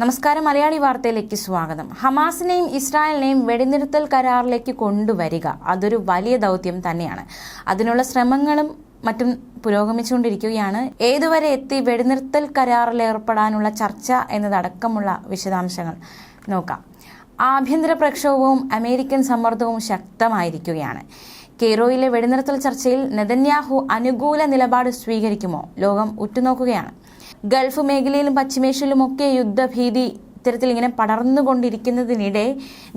നമസ്കാരം മലയാളി വാർത്തയിലേക്ക് സ്വാഗതം. ഹമാസിനെയും ഇസ്രായേലിനെയും വെടിനിർത്തൽ കരാറിലേക്ക് കൊണ്ടുവരിക അതൊരു വലിയ ദൗത്യം തന്നെയാണ്. അതിനുള്ള ശ്രമങ്ങളും മറ്റും പുരോഗമിച്ചുകൊണ്ടിരിക്കുകയാണ്. ഏതുവരെ എത്തി വെടിനിർത്തൽ കരാറിൽ ഏർപ്പെടാനുള്ള ചർച്ച എന്നതടക്കമുള്ള വിശദാംശങ്ങൾ നോക്കാം. ആഭ്യന്തര പ്രക്ഷോഭവും അമേരിക്കൻ സമ്മർദ്ദവും ശക്തമായിരിക്കുകയാണ്. കെയ്റോയിലെ വെടിനിർത്തൽ ചർച്ചയിൽ നെതന്യാഹു അനുകൂല നിലപാട് സ്വീകരിക്കുമോ? ലോകം ഉറ്റുനോക്കുകയാണ്. ഗൾഫ് മേഖലയിലും പശ്ചിമേഷ്യയിലുമൊക്കെ യുദ്ധഭീതി ഇത്തരത്തിൽ ഇങ്ങനെ പടർന്നുകൊണ്ടിരിക്കുന്നതിനിടെ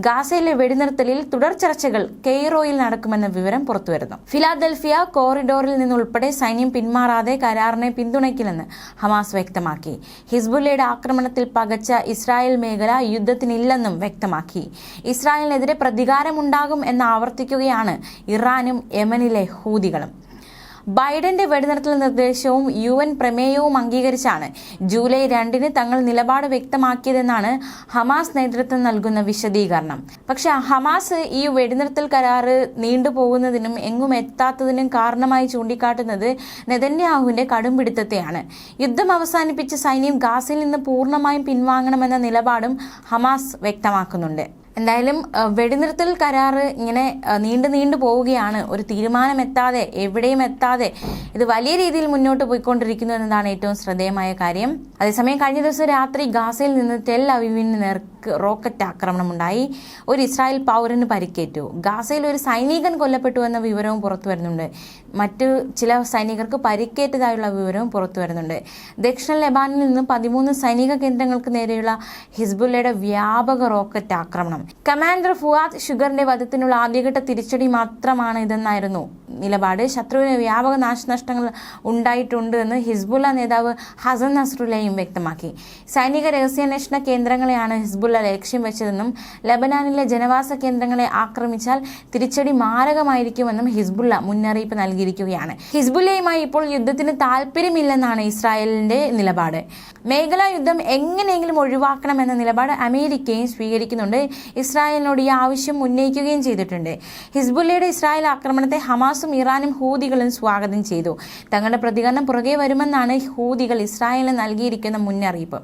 ഗാസയിലെ വെടിനിർത്തലിൽ തുടർ ചർച്ചകൾ കെയ്റോയിൽ നടക്കുമെന്ന വിവരം പുറത്തുവരുന്നു. ഫിലാദൽഫിയ കോറിഡോറിൽ നിന്നുൾപ്പെടെ സൈന്യം പിന്മാറാതെ കരാറിനെ പിന്തുണയ്ക്കില്ലെന്ന് ഹമാസ് വ്യക്തമാക്കി. ഹിസ്ബുല്ലയുടെ ആക്രമണത്തിൽ പകച്ച ഇസ്രായേൽ മേഖല യുദ്ധത്തിനില്ലെന്നും വ്യക്തമാക്കി. ഇസ്രായേലിനെതിരെ പ്രതികാരമുണ്ടാകും എന്ന് ആവർത്തിക്കുകയാണ് ഇറാനും യമനിലെ ഹൂതികളും. ബൈഡന്റെ വെടിനിർത്തൽ നിർദ്ദേശവും യു എൻ പ്രമേയവും അംഗീകരിച്ചാണ് ജൂലൈ രണ്ടിന് തങ്ങൾ നിലപാട് വ്യക്തമാക്കിയതെന്നാണ് ഹമാസ് നേതൃത്വം നൽകുന്ന വിശദീകരണം. പക്ഷെ ഹമാസ് ഈ വെടിനിർത്തൽ കരാറ് നീണ്ടുപോകുന്നതിനും എങ്ങും എത്താത്തതിനും കാരണമായി ചൂണ്ടിക്കാട്ടുന്നത് നെതന്യാഹുവിന്റെ കടുംപിടുത്തത്തെയാണ്. യുദ്ധം അവസാനിപ്പിച്ച സൈന്യം ഗാസിൽ നിന്ന് പൂർണമായും പിൻവാങ്ങണമെന്ന നിലപാടും ഹമാസ് വ്യക്തമാക്കുന്നുണ്ട്. എന്തായാലും വെടിനിർത്തൽ കരാർ ഇങ്ങനെ നീണ്ടു നീണ്ടു പോവുകയാണ്. ഒരു തീരുമാനം എത്താതെ എവിടെയും എത്താതെ ഇത് വലിയ രീതിയിൽ മുന്നോട്ട് പോയിക്കൊണ്ടിരിക്കുന്നു എന്നതാണ് ഏറ്റവും ശ്രദ്ധേയമായ കാര്യം. അതേസമയം കഴിഞ്ഞ ദിവസം രാത്രി ഗാസയിൽ നിന്ന് തെൽ അവിവിന് നേർക്ക് റോക്കറ്റ് ആക്രമണം ഉണ്ടായി ഒരു ഇസ്രായേൽ പൗരന് പരിക്കേറ്റു. ഗാസയിൽ ഒരു സൈനികൻ കൊല്ലപ്പെട്ടു എന്ന വിവരവും പുറത്തു വരുന്നുണ്ട്. മറ്റു ചില സൈനികർക്ക് പരിക്കേറ്റതായുള്ള വിവരവും പുറത്തു വരുന്നുണ്ട്. ദക്ഷിണ ലെബാനിൽ നിന്ന് പതിമൂന്ന് സൈനിക കേന്ദ്രങ്ങൾക്ക് നേരെയുള്ള ഹിസ്ബുല്ലയുടെ വ്യാപക റോക്കറ്റ് ആക്രമണം. കമാൻഡർ ഫുവാദ് ഷുഗറിന്റെ വധത്തിനുള്ള ആദ്യഘട്ട തിരിച്ചടി മാത്രമാണ് ഇതെന്നായിരുന്നു നിലപാട് ശത്രുവിന് വ്യാപക നാശനഷ്ടങ്ങൾ ഉണ്ടായിട്ടുണ്ട് എന്ന് ഹിസ്ബുല്ല നേതാവ് ഹസൻ നസ്രുല്ലയും വ്യക്തമാക്കി. സൈനിക രഹസ്യാന്വേഷണ കേന്ദ്രങ്ങളെയാണ് ഹിസ്ബുല്ല ലക്ഷ്യം വെച്ചതെന്നും ലബനാനിലെ ജനവാസ കേന്ദ്രങ്ങളെ ആക്രമിച്ചാൽ തിരിച്ചടി മാരകമായിരിക്കുമെന്നും ഹിസ്ബുല്ല മുന്നറിയിപ്പ് നൽകിയിരിക്കുകയാണ്. ഹിസ്ബുല്ലയുമായി ഇപ്പോൾ യുദ്ധത്തിന് താല്പര്യമില്ലെന്നാണ് ഇസ്രായേലിന്റെ നിലപാട്. മേഖലാ യുദ്ധം എങ്ങനെയെങ്കിലും ഒഴിവാക്കണമെന്ന നിലപാട് അമേരിക്കയും സ്വീകരിക്കുന്നുണ്ട്. ഇസ്രായേലിനോട് ഈ ആവശ്യം ഉന്നയിക്കുകയും ചെയ്തിട്ടുണ്ട്. ഹിസ്ബുല്ലയുടെ ഇസ്രായേൽ ആക്രമണത്തെ ഹമാസും ഇറാനും ഹൂതികളും സ്വാഗതം ചെയ്തു. തങ്ങളുടെ പ്രതികരണം പുറകെ വരുമെന്നാണ് ഹൂതികൾ ഇസ്രായേലിന് നൽകിയിരിക്കുന്ന മുന്നറിയിപ്പ്.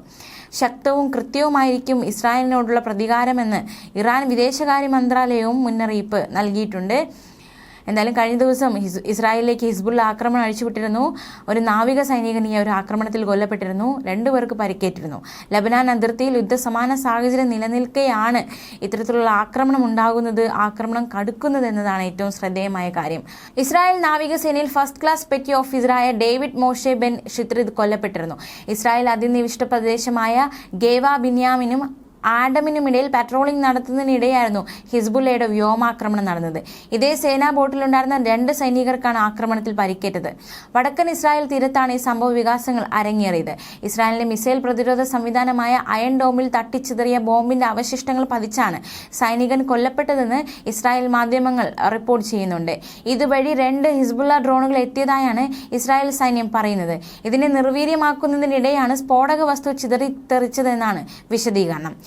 ശക്തവും കൃത്യവുമായിരിക്കും ഇസ്രായേലിനോടുള്ള പ്രതികാരമെന്ന് ഇറാൻ വിദേശകാര്യ മന്ത്രാലയവും മുന്നറിയിപ്പ് നൽകിയിട്ടുണ്ട്. എന്തായാലും കഴിഞ്ഞ ദിവസം ഇസ്രായേലിലേക്ക് ഹിസ്ബുള്ള ആക്രമണം അഴിച്ചുവിട്ടിരുന്നു. ഒരു നാവിക സൈനികൻ ഈ ഒരു ആക്രമണത്തിൽ കൊല്ലപ്പെട്ടിരുന്നു. രണ്ടുപേർക്ക് പരിക്കേറ്റിരുന്നു. ലബനാൻ അതിർത്തിയിൽ യുദ്ധസമാന സാഹചര്യം നിലനിൽക്കെയാണ് ഇത്തരത്തിലുള്ള ആക്രമണം ഉണ്ടാകുന്നത് ആക്രമണം കടുക്കുന്നത് എന്നതാണ് ഏറ്റവും ശ്രദ്ധേയമായ കാര്യം. ഇസ്രായേൽ നാവികസേനയിൽ ഫസ്റ്റ് ക്ലാസ് പെറ്റി ഓഫീസറായ ഡേവിഡ് മോഷെ ബെൻ ഷിത്രിദ് കൊല്ലപ്പെട്ടിരുന്നു. ഇസ്രായേൽ അധിനിവിഷ്ട പ്രദേശമായ ഗേവ ബിന്യാമിനും ആഡമിനുമിടയിൽ പട്രോളിംഗ് നടത്തുന്നതിനിടെയായിരുന്നു ഹിസ്ബുല്ലയുടെ വ്യോമാക്രമണം നടന്നത്. ഇതേ സേനാ ബോട്ടിലുണ്ടായിരുന്ന രണ്ട് സൈനികർക്കാണ് ആക്രമണത്തിൽ പരിക്കേറ്റത്. വടക്കൻ ഇസ്രായേൽ തീരത്താണ് ഈ സംഭവ വികാസങ്ങൾ അരങ്ങേറിയത്. ഇസ്രായേലിന്റെ മിസൈൽ പ്രതിരോധ സംവിധാനമായ അയൺ ഡോമിൽ തട്ടിച്ചിതറിയ ബോംബിന്റെ അവശിഷ്ടങ്ങൾ പതിച്ചാണ് സൈനികൻ കൊല്ലപ്പെട്ടതെന്ന് ഇസ്രായേൽ മാധ്യമങ്ങൾ റിപ്പോർട്ട് ചെയ്യുന്നുണ്ട്. ഇതുവഴി രണ്ട് ഹിസ്ബുള്ള ഡ്രോണുകൾ എത്തിയതായാണ് ഇസ്രായേൽ സൈന്യം പറയുന്നത്. ഇതിനെ നിർവീര്യമാക്കുന്നതിനിടെയാണ് സ്ഫോടക വസ്തു ചിതറിത്തെറിച്ചതെന്നാണ് വിശദീകരണം.